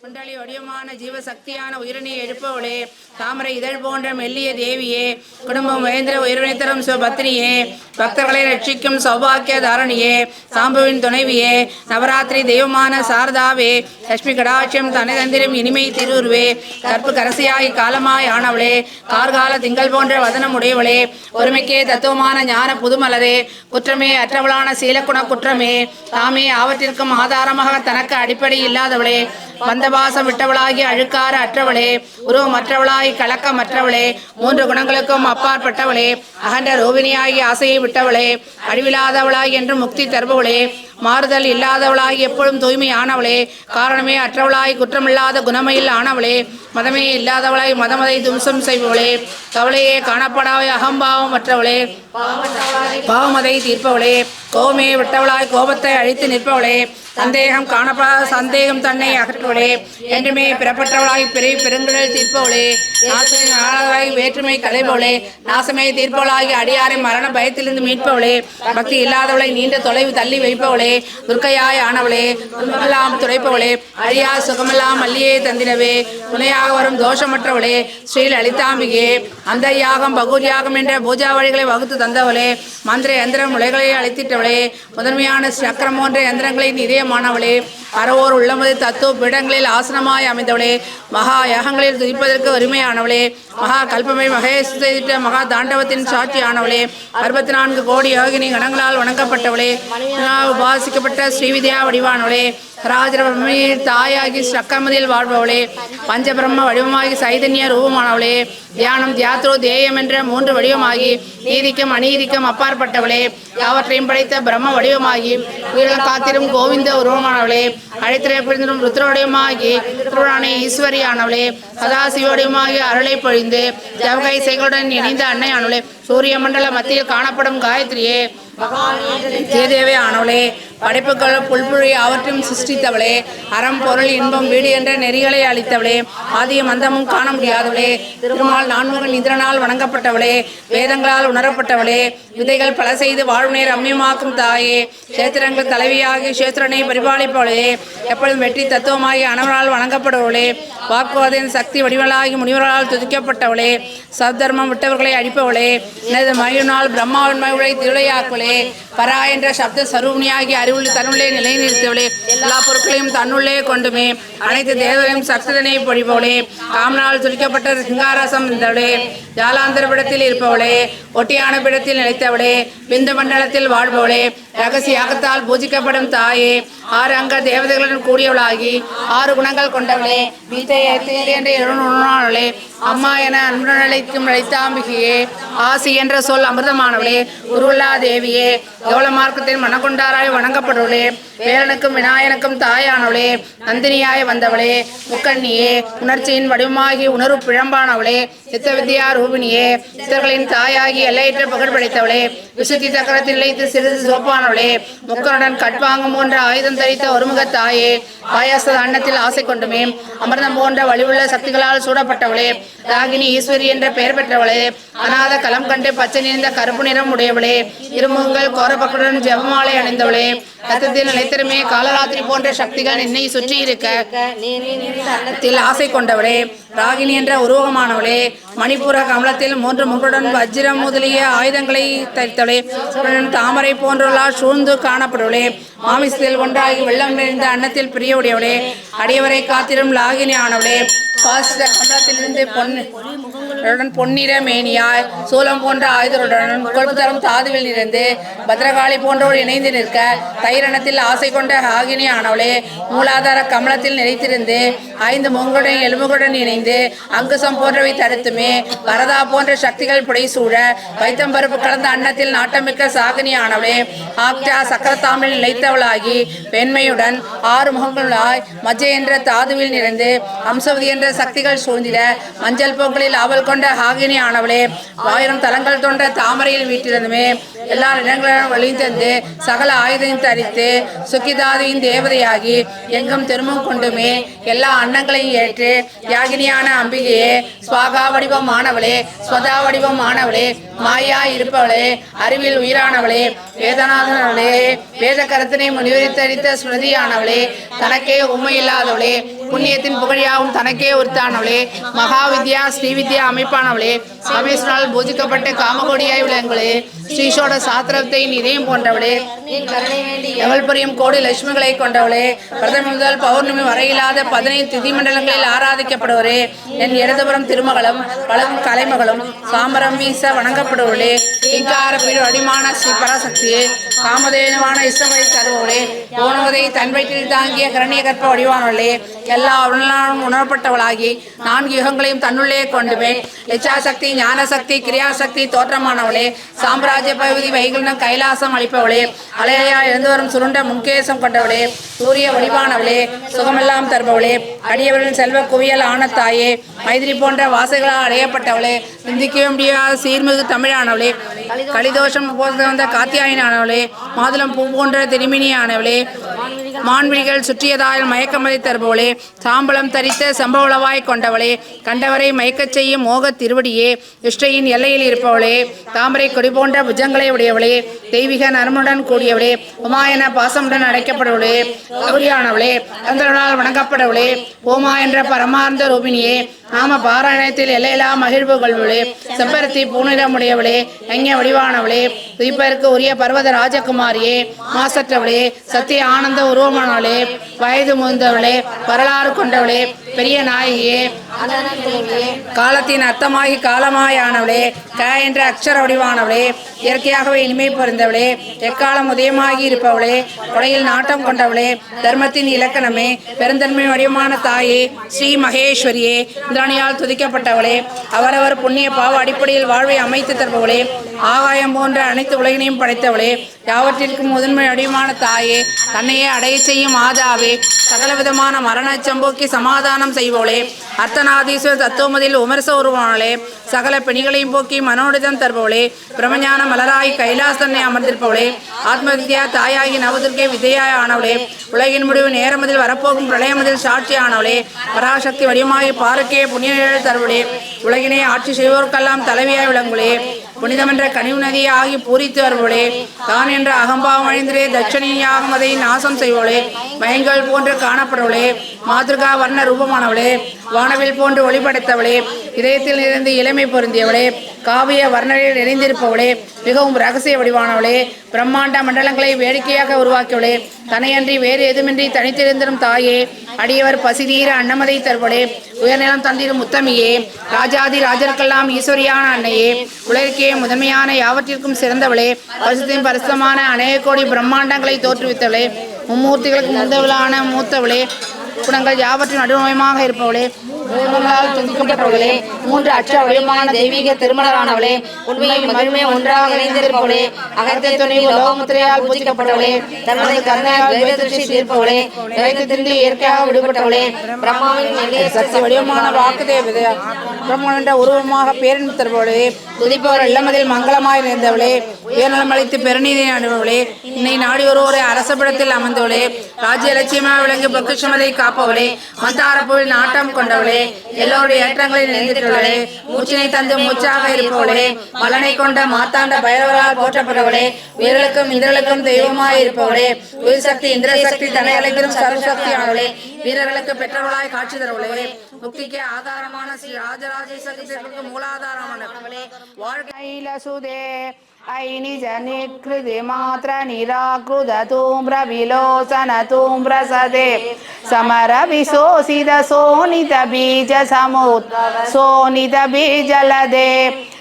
குண்டலி வடிவமான ஜீவசக்தியான உயிரினை எழுப்பவளே தாமரை இதழ் போன்ற மெல்லிய தேவியே குடும்பம் மகேந்திர உயிரினை சிவபத்னியே பக்தர்களை ரட்சிக்கும் சௌபாக்கிய தாரணியே சாம்புவின் துணைவியே நவராத்திரி தெய்வமான சாரதாவே லட்சுமி கடாட்சியம் தனதந்திரம் இனிமை திருவுருவே கற்பு கரசியாய் காலமாய் ஆனவளே கார்கால திங்கள் போன்ற வதனம் உடையவளே ஒருமைக்கே தத்துவமான ஞான புதுமலரே குற்றமே அற்றவளான சீலக்குண குற்றமே தாமே ஆவற்றிற்கும் ஆதாரமாக தனக்கு அடிப்படை இல்லாதவளே வந்தபாசம் விட்டவளாகி அழுக்கார அற்றவளே உருவமற்றவளாய் கலக்கமற்றவளே மூன்று குணங்களுக்கும் அப்பாற்பட்டவளே அகன்ற ரோவினியாகி ஆசையை விட்டவளே அழிவில்லாதவளாய் என்று முக்தி தருபவளே மாறுதல் இல்லாதவளாய் எப்பொழுதும் தூய்மையானவளே காரணமே அற்றவளாய் குற்றமில்லாத குணமையில் ஆனவளே மதமே இல்லாதவளாய் மதமதை தும்சம் செய்பவளே கவலையே காணப்படாத அகம்பாவம் அற்றவளே பாவமதை தீர்ப்பவளே கோமே விட்டவளாய் கோபத்தை அழித்து நிற்பவளே சந்தேகம் காணப்படாத சந்தேகம் தன்னை அகற்றுவளே என்றுமே பிறப்பற்றவளாய் பிறை பெருங்கடல் தீர்ப்பவளே நாசமே நாளாய் வேற்றுமை கலைபவளே நாசமே தீர்ப்பவளாகி அடியாரை மரண பயத்திலிருந்து மீட்பவளே பக்தி இல்லாதவளை நீண்ட தொலைவு தள்ளி வைப்பவளே துர்க்கையாய் ஆனவளே துன்பமெல்லாம் துடைப்பவளே அழியா சுகமெல்லாம் மல்லியே தந்தினவே துணையாக வரும் தோஷமற்றவளே ஸ்ரீ லலிதாம்பிகே அந்த யாகம் பகூர் யாகம் என்ற பூஜா வழிகளை வகுத்து தந்தவளே மந்திர எந்திர முளைகளை அழைத்திட்டவளே முதன்மையான சக்கரம் போன்ற எந்திரங்களை இதயமானவளே. அறவோர் உள்ளமது தத்துவ பீடங்களில் ஆசனமாய் அமைந்தவளே. மகா யாகங்களில் துதிப்பதற்கு வறுமையானவளே. மகா கல்பமை மகேசித்த மகா தாண்டவத்தின் சாட்சியானவளே. அறுபத்தி நான்கு கோடி யோகினி கணங்களால் வணங்கப்பட்டவளே. உபாசிக்கப்பட்ட ஸ்ரீவித்யா வடிவானவளே. ராஜரபிரமையில் தாயாகி சக்கமதியில் வாழ்பவளே பஞ்சபிரம்ம வடிவமாகி சைதன்ய ரூபமானவளே தியானம் தியாத்ரோ தேயம் என்ற மூன்று வடிவமாகி நீதிக்கும் அநீதிக்கும் அப்பாற்பட்டவளே யாவற்றையும் படைத்த பிரம்ம வடிவமாகி உயிரில் காத்திரும் கோவிந்த உருவமானவளே அழைத்திரை புரிந்திடும் ருத்ரோடயமாகி திருவண்ணானை ஈஸ்வரியானவளே சதாசிவோடயமாகி அருளை பொழிந்து ஜவகை செய்களுடன் இணைந்த அன்னையானவளே சூரிய மண்டல மத்தியில் காணப்படும் காயத்ரியே தேதேவே ஆனவளே படைப்புகள் புல்புழி அவற்றையும் சிருஷ்டித்தவளே. அறம் பொருள் இன்பம் வீடு என்ற நெறிகளை அளித்தவளே ஆதியும் அந்தமும் காண முடியாதவளே. திருமால் நான்முகன் இந்திரனால் வணங்கப்பட்டவளே. வேதங்களால் உணரப்பட்டவளே. விதைகள் பல செய்து வாழ்வினை ரம்யமாக்கும் தாயே. சேத்திரங்கள் தலைவியாகி சேத்திரனை பரிபாலிப்பவளே. எப்பொழுதும் வெற்றி தத்துவமாகி அனவரால் வணங்கப்படுவளே வாக்குவாதின் சக்தி வடிவலாகி முனிவர்களால் துதிக்கப்பட்டவளே. சத்தர்மம் விட்டவர்களை அழிப்பவளே. எனது மயுனால் பிரம்மாவின் மயுளை திருளையாக்குவளே. பரா என்ற சப்த சரூபிணியாகி அறிவுள்ள தன்னுள்ளே நிலைநிறுத்தவளே எல்லா பொருட்களையும் தன்னுள்ளே கொண்டுமே அனைத்து தேவதையும் சக்திதனை பொழிபவளே. காமனால் துடிக்கப்பட்ட சிங்காரசம் இருந்தவளே. ஜாலாந்தர பிடத்தில் இருப்பவளே. ஒட்டியான பிடத்தில் நிலைத்தவளே. விந்து மண்டலத்தில் வாழ்பவளே. ரகசிய யாகத்தால் பூஜிக்கப்படும் தாயே. ஆறு அங்க தேவதைகளுடன் கூடியவளாகி ஆறு குணங்கள் கொண்டவளே வீட்டை என்ற அம்மா என அன்புடன் அழைக்கும் அழைத்தாம்பிகையே ஆசி என்ற சொல் அமிர்தமானவளே. உருவல்லா தேவியே எவ்வள மார்க்கத்தின் மனக்கொண்டாராய் வணங்கப்படுவளே. வேலனுக்கும் விநாயகனுக்கும் தாயானவளே நந்தினியாய் வந்தவளே. முக்கண்ணியே உணர்ச்சியின் வடிவமாகி உணர்வு பிழம்பானவளே. சித்த வித்யா ரூபினியே சித்தர்களின் தாயாகி எல்லையற்ற புகழ் படைத்தவளே விசுத்தி சக்கரத்தில் இழைத்து சிறிது சோப்பானவளே முக்கனுடன் கட்வாங்கும் போன்ற ஆயுதம் தரித்த ஒருமுகத்தாயே பாயாச அன்னத்தில் ஆசை கொண்டுமே அமிர்தம் போன்ற வலிவுள்ள சக்திகளால் சூடப்பட்டவளே ராகினி ஈஸ்வரி என்ற பெயர் பெற்றவளே அநாத களம் கண்டு பச்சை நிறைந்த கருப்பு நிறம் உடையவளே இருமுகங்கள் கோரப்பக்குடன் ஜெபமாலை அணிந்தவளே ரத்தத்தில் நிலைத்திருமே காலராத்திரி போன்ற சக்திகள் என்னை சுற்றி இருக்க அன்னத்தில் ஆசை கொண்டவளே ராகினி என்ற உருவகமானவளே மணிப்புர கமலத்தில் மூன்று முன்றுடன் வஜ்ரம் முதலிய ஆயுதங்களை தரித்தவளே தாமரை போன்றவளால் சூழ்ந்து காணப்படுவளே மாமிசத்தில் ஒன்றாகி வெள்ளம் நிறைந்த அன்னத்தில் பிரியவுடையவளே அடியவரை காத்திரும் லாகினி ஆனவளே பாசித கமலத்திலிருந்து பொன்னு பொன்னிற மேனியாய் சூலம் போன்ற ஆயுதருடன் கொழுப்பு தாதுவில் இருந்து பத்ரகாளி போன்றோர் இணைந்து நிற்க தைரணத்தில் ஆசை கொண்ட ஆகினி ஆனவளே மூலாதார கமலத்தில் நிலைத்திருந்து ஐந்து முகங்களுடன் எலும்புகளுடன் இணைந்து அங்குசம் போன்றவை தடுத்துமே வரதா போன்ற சக்திகள் புடைசூழ வைத்தம்பருப்பு கலந்த அன்னத்தில் நாட்டமிக்க சாகினி ஆனவளே ஆக்டா சக்கரத்தாமில் நிலைத்தவளாகி பெண்மையுடன் ஆறு முகங்களாய் மஜ்ஜை என்ற தாதுவில் நிறைந்து அம்சவதி என்ற சக்திகள் சூழ்ந்திட மஞ்சள் பொங்கலில் அவள் கொண்ட ஹாகினி ஆனவளே ஆயிரம் தலங்கள் தோன்ற தாமரையில் வீட்டிலிருந்துமே எல்லா இடங்களும் வழிந்தந்து சகல ஆயுதம் தரித்து சுக்கிதாதியின் தேவதையாகி எங்கும் திரும்பும் கொண்டுமே எல்லா அன்னங்களையும் ஏற்று யாகினியான அம்பிகையே ஸ்வாகா வடிவம் ஆனவளே ஸ்வதா வடிவம் ஆனவளே மாயா இருப்பவளே அறிவில் உயிரானவளே வேதநாதனவளே வேத கரத்தினை முனிவரித்தரித்த ஸ்மிருதியானவளே தனக்கே உண்மையில்லாதவளே புண்ணியத்தின் புகழியாவும் தனக்கே உரித்தானவளே மகாவித்யா ஸ்ரீவித்யா அமைப்பானவளே. சமேஸ்வரால் பூஜிக்கப்பட்ட காமகோடியாய் விளங்குகளே ஸ்ரீஷோட சாத்திரத்தை இதயம் போன்றவளே. எவல்புரியும் கோடி லட்சுமிகளை கொண்டவளே பிரதம முதல் பௌர்ணமி வரையில்லாத பதினைந்து திதி மண்டலங்களில் ஆராதிக்கப்படுவரே. என் இடதுபுறம் திருமகளும் பழகும் கலைமகளும் சாம்பரம் வீச வணங்கப்படுவளே இங்கார பீடு அடிமான ஸ்ரீ பராசக்தியே. காமதேனமான இஷ்டமதை தருவவளே போனவதை தன் வயிற்றில் தாங்கிய கரணிய கற்ப வடிவானவளே. எல்லா உணர்நாளும் உணரப்பட்டவளாகி நான்கு யுகங்களையும் தன்னுள்ளே கொண்டுமே. இச்சாசக்தி ஞானசக்தி கிரியாசக்தி தோற்றமானவளே. சாம்ராஜ்ய பகுதி வைகுண்டம் கைலாசம் அளிப்பவளே. அலையா எழுந்து வரும் சுருண்ட முன்கேசம் கொண்டவளே. சூரிய வடிவானவளே. சுகமெல்லாம் தருபவளே. அடியவரின் செல்வ குவியல் ஆனத்தாயே. மைதிரி போன்ற வாசைகளால் அடையப்பட்டவளே. சிந்திக்கவே முடியாத சீர்மிகு தமிழானவளே. கலிதோஷம் போது வந்த காத்தியாயினானவளே. மாதுளம் பூ போன்ற திருமினியானவளே. மான்விழிகள் சுற்றியதாயில் மயக்கமதி தருபவளே. தாம்பலம் தரித்த சம்பவளவாய் கொண்டவளே கண்டவரை மயக்கச் செய்யும் மோகத் திருவடியே இஷ்டையின் எல்லையில் இருப்பவளே தாமரை கொடி போன்ற புஜங்களை உடையவளே தெய்வீக நரமுடன் கூடியவளே உமாயன பாசமுடன் அடைக்கப்படவளே கௌரியானவளே சந்திரனால் வணங்கப்படவளே ஓமா என்ற பரமார்ந்த ரூபினியே நாம பாராயணத்தில் எல்லையெல்லாம் மகிழ்வு கொள்வளே செம்பருத்தி பூநிலமுடையவளே எங்க வடிவானவளே துய்ப்பதற்கு உரிய பர்வத ராஜகுமாரியே மாசற்றவளே சத்திய ஆனந்த உருவமானவளே வயது முந்தவளே வரலாறு கொண்டவளே பெரிய நாயகியே காலத்தின் அர்த்தமாகி காலமாயானவளே க என்ற அக்ஷர வடிவானவளே இயற்கையாகவே இனிமை பொருந்தவளே எக்காலம் உதயமாகி இருப்பவளே கொடையில் நாட்டம் கொண்டவளே தர்மத்தின் இலக்கணமே பெருந்தன்மை வடிவமான தாயே ஸ்ரீ மகேஸ்வரியே இந்திராணியால் துதிக்கப்பட்டவளே அவரவர் புண்ணிய பாவ அடிப்படையில் வாழ்வை அமைத்து தருபவளே ஆகாயம் போன்ற அனைத்து உலகினையும் படைத்தவளே யாவற்றிற்கும் முதன்மை வடிவமான தாயே தன்னையே அடைய செய்யும் ஆதாவே சகலவிதமான மரணச் சம்போக்கி சமாதானம் செய்பவளே அர்த்தநாதீஸ்வர தத்துவமதியில் உமரச உருவானாலே சகல பிணிகளையும் போக்கி மனோடிதம் தருபவளே பிரமஞான மலராய் கைலாசனை அமர்ந்திருப்பவளே ஆத்மவித்யா தாயாகி நவதுர்க்கை விதையாய் ஆனவளே உலகின் முடிவு நேரமதில் வரப்போகும் பிரளயமதில் சாட்சி ஆனவளே பராசக்தி வடிவமாகி பாருக்கே புண்ணிய தருவளே உலகினை ஆட்சி செய்வோர்க்கெல்லாம் தலைவியாய் விளங்குளே புனிதமென்ற கனிவு நதியை ஆகி பூரித்து வருவளே தான் என்ற அகம்பாவம் அழிந்திரே தட்சணியாகும் அதை நாசம் செய்வளே மயங்கள் போன்று காணப்படவளே மாதிருகா வர்ண ரூபமானவளே வானவில் போன்று ஒளிபடைத்தவளே இதயத்தில் இருந்து இளமை பொருந்தியவளே காவிய வர்ணனையில் நிறைந்திருப்பவளே மிகவும் ரகசிய வடிவானவளே பிரம்மாண்ட மண்டலங்களை வேடிக்கையாக உருவாக்கியவளே தனையன்றி வேறு எதுமின்றி தனித்திருந்திரும் தாயே அடியவர் பசிதீர அன்னமதை தருவளே உயர்நிலம் தந்திரும் முத்தமியே ராஜாதி ராஜருக்கெல்லாம் ஈஸ்வரியான அன்னையே உலகிற்கே முதன்மையான யாவற்றிற்கும் சிறந்தவளே பரிசுத்தின் பரிசுத்தமான அநேக கோடி பிரம்மாண்டங்களை தோற்றுவித்தவளே மும்மூர்த்திகளுக்கு முந்தவளான மூத்தவளே குணங்கள் யாவற்றின் நடுநோயமாக இருப்பவளே? உலகங்களால் துதிக்கப்பட்டவளே மூன்று அற்ற வடிவமான தெய்வீக திருமணரானவளே உண்மையும் மகிழ்மை ஒன்றாக இணைந்திருப்பவளே அகத்தை துணிவு லோகமுத்திரையால் பூஜிக்கப்பட்டவளே தனது கருணையால் துவைத தீர்ப்பவளே நிறைந்து திருந்து இயற்கையாக விடுபட்டவளே பிரம்மாவின் மெல்லிய சக்தி வடிவமான வாக்கு தேவதை பிரம்மன் என்ற உருவமாக பேரின் தருபவளே துதிப்பவர் இல்லமதில் மங்களமாய் நிறைந்தவளே உயர்நலம் அளித்து பெருநீதி நாடுபவளே இன்னை நாடி ஒருவரை அரசபடத்தில் அமர்ந்தவளே ராஜ்ய லட்சியமாக விளங்கி பொக்கிஷமதை காப்பவளே மந்தாரப்பூவில் நாட்டம் கொண்டவளே எல்லோருடைய ஏற்றங்களில் நிறைந்திட்டவளே மூச்சினை தந்து மூச்சாக இருப்பவளே மலனை கொண்ட மாத்தாண்ட பைரவரால் போற்றப்பட்டவளே உயிர்களுக்கும் இந்திரர்களுக்கும் தெய்வமாய் இருப்பவளே உயிர் சக்தி இந்திர சக்தி தலை அழைத்திரும் சர்வசக்தியானவளே வீரர்களுக்கு பெற்றவளாய் காட்சி தருவளே முக்திக்கு ஆதாரமான ஸ்ரீ ராஜராஜேஸ்வரி மூலாதாரமானவளே வாழ்க்கையில சுதே ऐ निज निकृति मात निराकृद तुम्रविलोचन तूम्र सदे।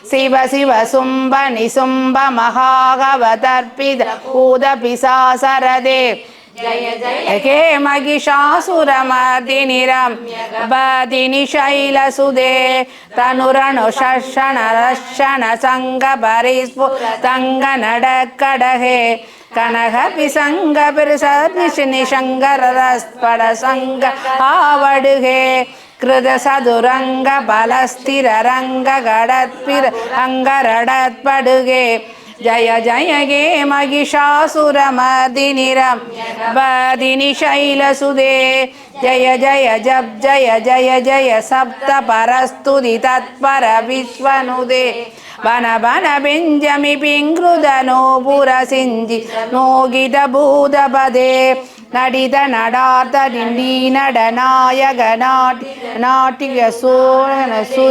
शिव शिव शुम्भ निशुम्भ महागवतर्पित उदपि सरदे हे महिषासुरमर्दिनिरम्यगदिनिशैलसुदे तनुरनुषणरक्षणसङ्गपरिस्फुतङ्गनडकडहे कनकपिसङ्गपिरसनिशङ्गरस्फडसङ्ग आवडुहे कृतसदुरङ्गबलस्थिररङ्गगडत्पिर अङ्गरडत्पडुगे जय जय गे मगिषासुरमदिनि रं पदिनि जय सुदे जय जय जय जय जय सप्त परस्तुधि तत्पर विश्वनुदे बनबनपिञ्जमि पिङ्दनोपुरसि नडित नडात नडीदीनडनायग नाटि नाटिकोरन सु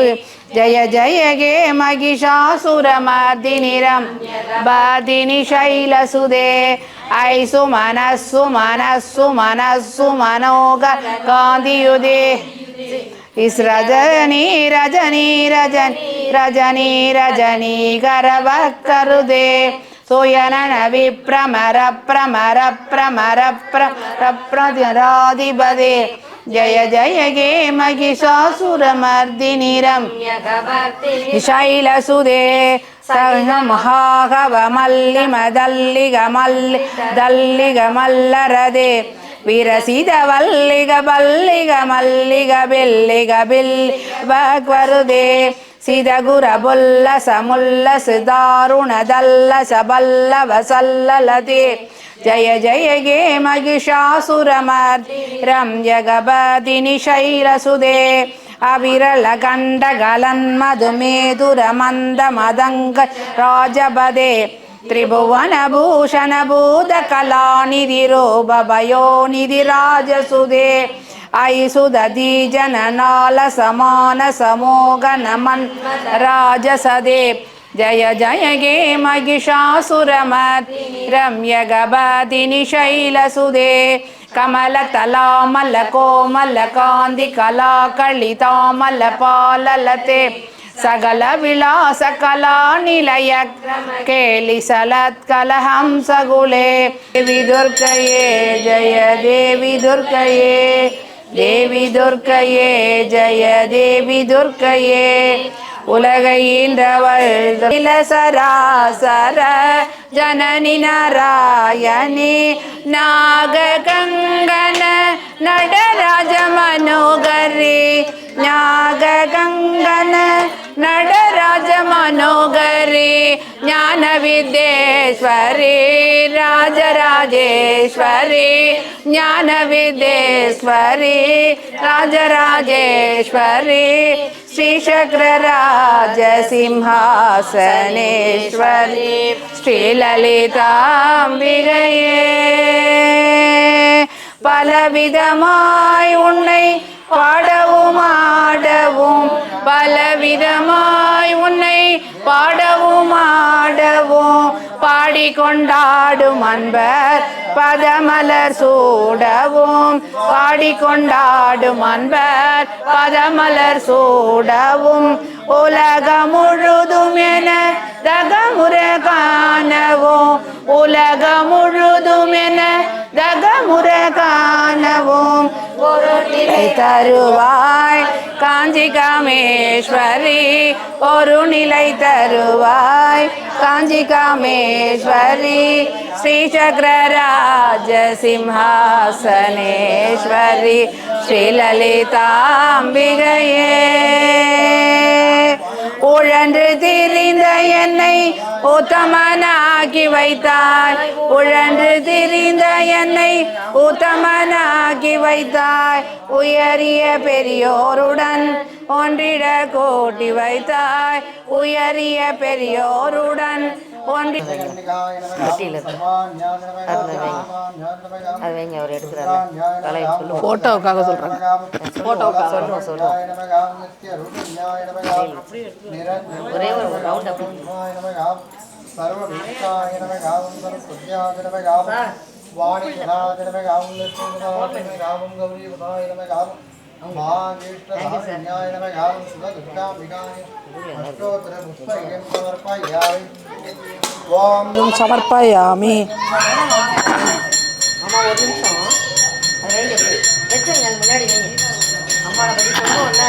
जय जय गे महिषासुरमर्दिनिरं बदिनिशैलसुदे ऐ सुमनस्सु मनस्सु मनस्सु मनोग कान्तियुदे रजनी रजनी रजनी रजनी रजनी करवकरुदे சுயனன விப்ரமர பிரமர பிரமர பிரமர பிரதிராதிபதே ஜய ஜய கே மகிஷாசுரமர்தினிரம் ஷைலசுதே மல்லிகமல்லி தல்லிகமல்லரதே விரசித வல்லிக பல்லிக மல்லிக பில்லிக பில் வருதே சிதகுர பொல்ல சமுல்ல சிதாருணதல்ல சபல்ல வசல்லதே ಜಯ ಜಯಗೆ ಮಗಿಷಾಸುರಮರ್ದಿ ರಂ ಜಗಬದಿನಿ ಶೈಲಸುದೇ ಅವಿರಳ ಗಂಡ ಗಲನ್ ಮಧು ಮೇದುರ ಮಂದ ಮದಂಗ ರಾಜಬದೆ ತ್ರಿಭುವನ ಭೂಷಣ ಭೂತ ಕಲಾನಿಧಿ ರೋಬ ಐ ರಾಜಸುಧೆ. ಜನ ನಾಲ ಸಮಾನ ಸಮೋಗ ನಮನ್ ರಾಜಸದೆ జయ జయ గే మహిషాసురమత్ రమ్య గబాదిని శైలసుదే కమలతలామలకోమలకాంది కళాకళితామలపాలలతే సగల విలాస కళా నిలయ కేలి సలత్ కలహంసగులే దేవి దుర్గయే జయ దేవి దుర్గయే దేవి దుర్గయే జయ దేవి దుర్గయే தேவி உலகையின்றவள் சராசர ஜனனி நாராயணி நாக கங்கன நடராஜ மனோகரி நாக கங்கன நட ஞான வித்யேஸ்வரி ராஜராஜேஸ்வரி ஞான வித்யேஸ்வரி ராஜராஜேஸ்வரி ஸ்ரீசக்ரராஜ சிம்ஹாசனேஸ்வரி ஸ்ரீலலிதாம்பிகையே. பலவிதமாய் உன்னை பாடவும் ஆடவும் பலவிதமாய் உன்னை பாடவும் ஆடவும் பாடிக்கொண்டாடும் அன்பர் பதமலர் சூடவும் பாடிக்கொண்டாடும் அன்பர் பதமலர் சூடவும் உலகம் முழுதும் என தகமுற காணவும். உலகம் முழுதும் என தகமுற காணவும். பொருளிலை தருவாய். காஞ்சி காமேஸ்வரி ஒரு நிலை தருவாய் காஞ்சி காமேஸ்வரி ஸ்ரீ சக்கரராஜ சிம்ஹாசனேஸ்வரி ஸ்ரீலலிதாம்பிகையே உழன்று திரிந்த என்னை உத்தமனாக்கி வைத்தாய். உழன்று திரிந்த என்னை உத்தமனாக்கி வைத்தாய். உயரிய பெரியோருடன் ஒன்றிட கோட்டி வைத்தாய். உயரிய பெரியோருடன் ஒன்றி வட்டியில் அது வைங்க அவர் எடுக்கிறாரு கலையை சொல்லுவோம் ஃபோட்டோவுக்காக சொல்கிறாங்க ஃபோட்டோவுக்கு சொல்லுவோம் சொல்லுவோம் ஒரே ஒரு ரவுண்ட் அப்படி ஓம் சமர்ப்பயாமி அம்மா ஒரு நிமிஷம் அது வைங்க இப்படி. வச்சுருங்க அது முன்னாடி வைங்க அம்மாவை பற்றி சொல்லுவோம்ல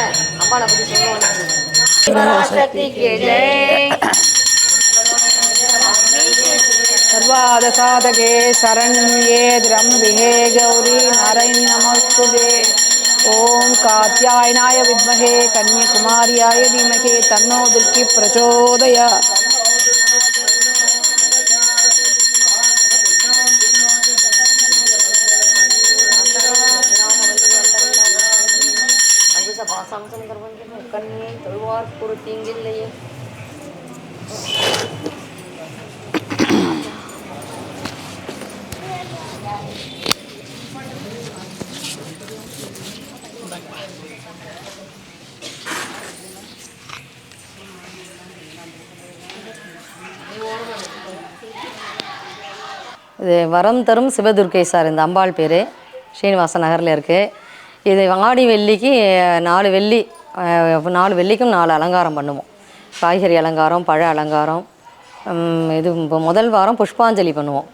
कात्यायनाय विद्महे कन्याकुमार्याय धीमहि तन्नो दुर्गि प्रचोदय இது வரம் தரும் சிவதுர்க்கை சார் இந்த அம்பாள் பேர். ஸ்ரீனிவாச நகரில் இருக்குது இது ஆடி வெள்ளிக்கு நாலு வெள்ளி நாலு வெள்ளிக்கும் நாலு அலங்காரம் பண்ணுவோம். காய்கறி அலங்காரம் பழ அலங்காரம் இது இப்போ முதல் வாரம் புஷ்பாஞ்சலி பண்ணுவோம்.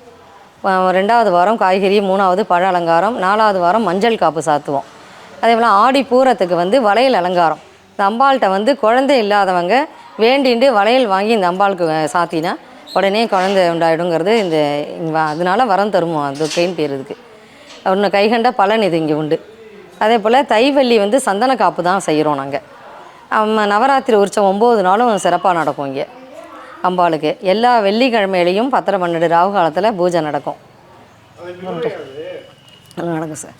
ரெண்டாவது வாரம் காய்கறி மூணாவது பழ அலங்காரம் நாலாவது வாரம் மஞ்சள் காப்பு சாத்துவோம். அதே போல் ஆடி பூரத்துக்கு வந்து வளையல் அலங்காரம். இந்த அம்பாள்கிட்ட வந்து குழந்தை இல்லாதவங்க வேண்டிண்டு வளையல் வாங்கி இந்த அம்பாளுக்கு சாத்தினா உடனே குழந்தை உண்டாயிடுங்கிறது இந்த இங்க அதனால வரம் தருமோ? துர்க்கைன்னு பேர் இதுக்கு. ஒன்று கைகண்ட பலன் இது இங்கே உண்டு. அதே போல் தைவள்ளி வந்து சந்தன காப்பு தான் செய்கிறோம் நாங்கள் நவராத்திரி உற்சவம் ஒம்பது நாளும் சிறப்பாக நடக்கும் இங்கே. அம்பாளுக்கு. எல்லா வெள்ளிக்கிழமையிலையும் பத்தரை பன்னெண்டு ராகு காலத்தில் பூஜை நடக்கும். நடக்கும் சார்.